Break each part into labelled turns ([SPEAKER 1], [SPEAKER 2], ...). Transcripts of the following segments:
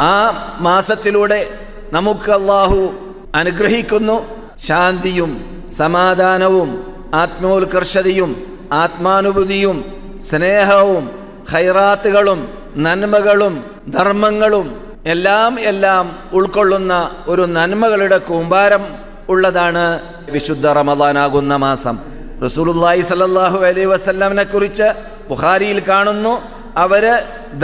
[SPEAKER 1] ആ മാസത്തിലൂടെ നമുക്ക് അള്ളാഹു അനുഗ്രഹിക്കുന്നു. ശാന്തിയും സമാധാനവും ആത്മോത്കർഷതയും ആത്മാനുഭൂതിയും സ്നേഹവും ഹൈറാത്തുകളും നന്മകളും ധർമ്മങ്ങളും എല്ലാം എല്ലാം ഉൾക്കൊള്ളുന്ന ഒരു നന്മകളുടെ കൂമ്പാരം ഉള്ളതാണ് വിശുദ്ധ റമദാനാകുന്ന മാസം. റസൂലുല്ലാഹി സല്ലാഹു അലൈ വസ്ലാമിനെ കുറിച്ച് ബുഖാരിയിൽ കാണുന്നു. അവർ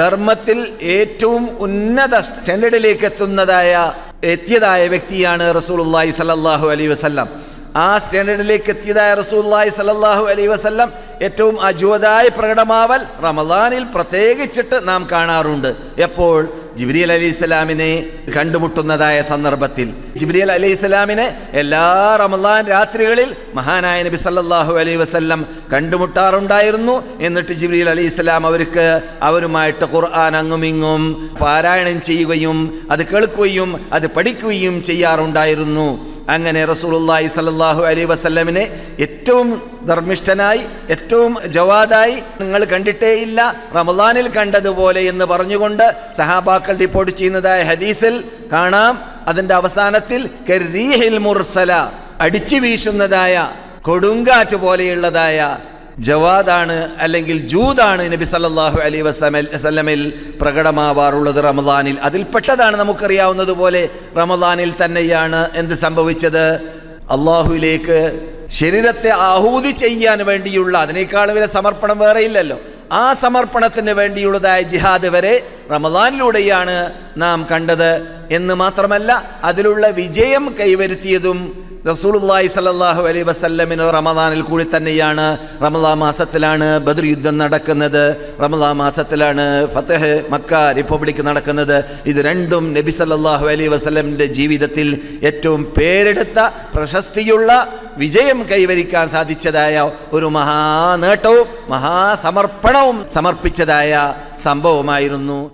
[SPEAKER 1] ധർമ്മത്തിൽ ഏറ്റവും ഉന്നത സ്റ്റാൻഡേർഡിലേക്ക് എത്തുന്നതായ എത്തിയതായ വ്യക്തിയാണ് റസൂലുള്ളാഹി സലല്ലാഹു അലൈ വസല്ലം. ആ സ്റ്റാൻഡേർഡിലേക്ക് എത്തിയതായ റസൂല്ലാഹി സലല്ലാഹു അലൈ വസല്ലം ഏറ്റവും അജുവതായി പ്രകടമാവൽ റമദാനിൽ പ്രത്യേകിച്ചിട്ട് നാം കാണാറുണ്ട്. എപ്പോൾ? ജിബ്രിയൽ അലി ഇസ്ലാമിനെ കണ്ടുമുട്ടുന്നതായ സന്ദർഭത്തിൽ ജിബ്രിയൽ അലി ഇസ്ലാമിനെ എല്ലാ റമദാൻ രാത്രികളിൽ മഹാനായ നബി സല്ലാഹു അലൈ വസല്ലം കണ്ടുമുട്ടാറുണ്ടായിരുന്നു. എന്നിട്ട് ജിബ്രിയൽ അലി ഇസ്ലാം അവർക്ക് അവരുമായിട്ട് ഖുർആൻ അങ്ങുമിങ്ങും പാരായണം ചെയ്യുകയും അത് കേൾക്കുകയും അത് പഠിക്കുകയും ചെയ്യാറുണ്ടായിരുന്നു. അങ്ങനെ റസൂലുള്ളാഹി സ്വല്ലല്ലാഹു അലൈഹി വസല്ലമിനെ ഏറ്റവും ധർമ്മിഷ്ഠനായി ഏറ്റവും ജവാദായി നിങ്ങൾ കണ്ടിട്ടേയില്ല. റമദാനിൽ കണ്ടതുപോലെ എന്ന് പറഞ്ഞുകൊണ്ട് സഹാബാക്കൾ റിപ്പോർട്ട് ചെയ്യുന്നതായ ഹദീസിൽ കാണാം. അതിന്റെ അവസാനത്തിൽ കരീഹിൽ മുർസല അടിച്ചു വീശുന്നതായ കൊടുങ്കാറ്റ് പോലെയുള്ളതായ ജവാദാണ് അല്ലെങ്കിൽ ജൂതാണ് നബി സല്ലാഹു അലൈഹി വസ്ലമൽ പ്രകടമാവാറുള്ളത് റമദാനിൽ. അതിൽപ്പെട്ടതാണ് നമുക്കറിയാവുന്നതുപോലെ റമദാനിൽ തന്നെയാണ് എന്ത് സംഭവിച്ചത്? അള്ളാഹുവിലേക്ക് ശരീരത്തെ ആഹൂതി ചെയ്യാൻ വേണ്ടിയുള്ള അതിനേക്കാൾ വലിയ സമർപ്പണം വേറെ ഇല്ലല്ലോ. ആ സമർപ്പണത്തിന് വേണ്ടിയുള്ളതായ ജിഹാദ് വരെ റമദാനിലൂടെയാണ് നാം കണ്ടത്. എന്ന് മാത്രമല്ല അതിലുള്ള വിജയം കൈവരുത്തിയതും റസൂലുള്ളാഹി സല്ലല്ലാഹു അലൈഹി വസല്ലമിന് റമദാനിൽ കൂടി തന്നെയാണ് റമദാൻ മാസത്തിലാണ് ബദർ യുദ്ധം നടക്കുന്നത്. റമദാൻ മാസത്തിലാണ് ഫത്തഹ് മക്ക റിപ്പബ്ലിക് നടക്കുന്നത്. ഇത് രണ്ടും നബി സല്ലല്ലാഹു അലൈഹി വസല്ലമിന്റെ ജീവിതത്തിൽ ഏറ്റവും പേരെടുത്ത പ്രശസ്തിയുള്ള വിജയം കൈവരിക്കാൻ സാധിച്ചതായ ഒരു മഹാനേട്ടവും മഹാസമർപ്പണവും സമർപ്പിച്ചതായ സംഭവമായിരുന്നു.